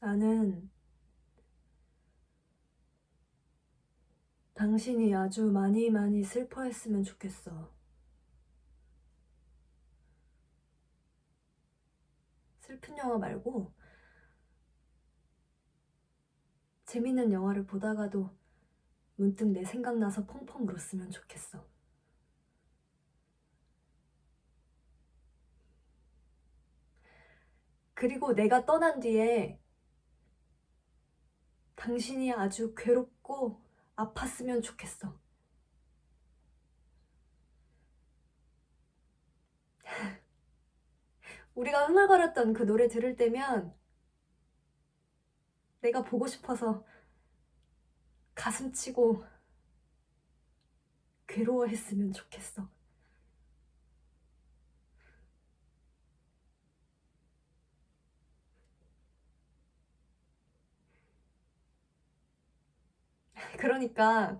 나는 당신이 아주 많이 많이 슬퍼했으면 좋겠어. 슬픈 영화 말고 재밌는 영화를 보다가도 문득 내 생각나서 펑펑 울었으면 좋겠어. 그리고 내가 떠난 뒤에 당신이 아주 괴롭고 아팠으면 좋겠어. 우리가 흥얼거렸던 그 노래 들을 때면 내가 보고 싶어서 가슴 치고 괴로워했으면 좋겠어. 그러니까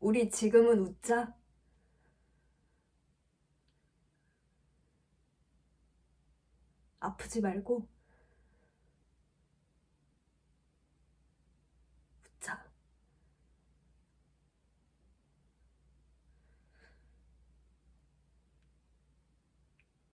우리 지금은 웃자. 아프지 말고